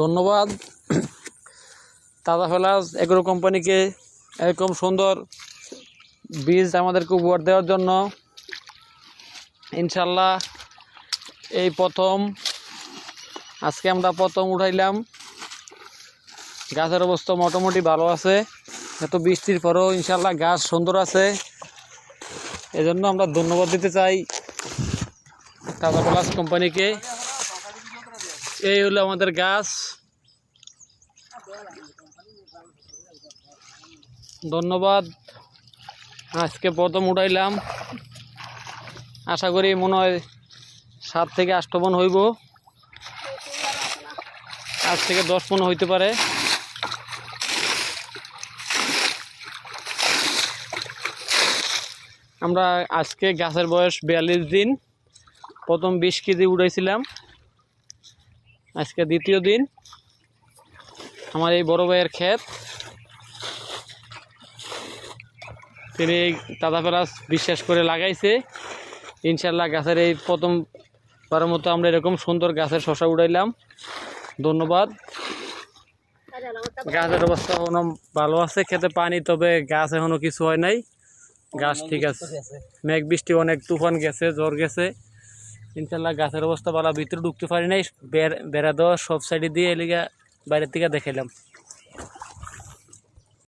ধন্যবাদ। তাজা ফেলাস এগ্রো কোম্পানিকে এরকম সুন্দর বীজ আমাদেরকে উপহার দেওয়ার জন্য। ইনশাল্লাহ এই প্রথম, আজকে আমরা প্রথম উঠাইলাম। গাছের অবস্থা মোটামুটি ভালো আছে। এত বৃষ্টির পরেও ইনশাল্লাহ গাছ সুন্দর আছে। এজন্য আমরা ধন্যবাদ দিতে চাই টাটা প্লাস কোম্পানিকে। এই হলো আমাদের গাছ। ধন্যবাদ। আজকে প্রথম উঠাইলাম। আশা করি মনে হয় সাত থেকে আষ্ট মন হইব। আজ থেকে দশ মন হইতে পারে। আমরা আজকে গাছের বয়স বিয়াল্লিশ দিন। প্রথম বিশ কেজি উঠাইছিলাম। আজকে দ্বিতীয় দিন। আমার এই বড় ভাইয়ের ক্ষেত। তিনি তাজা পেঁয়াজ বিশ্বাস করে লাগাইছে। ইনশাল্লাহ গাছের এই প্রথম বারের মতো আমরা এরকম সুন্দর গাছের শশা উড়াইলাম ধন্যবাদ। গাছের অবস্থা এখনও ভালো আছে, খেতে পানি, তবে গাছ এখনও কিছু হয় নাই। গাছ ঠিক আছে। মেঘ বৃষ্টি, অনেক তুফান গেছে জ্বর গেছে। ইনশাল্লাহ গাছের অবস্থা ভালো, ভিতরে ঢুকতে পারি নাই বেড়া দেওয়া সব সাইডে দিয়ে এলিগা বাইরের থেকে দেখাইলাম।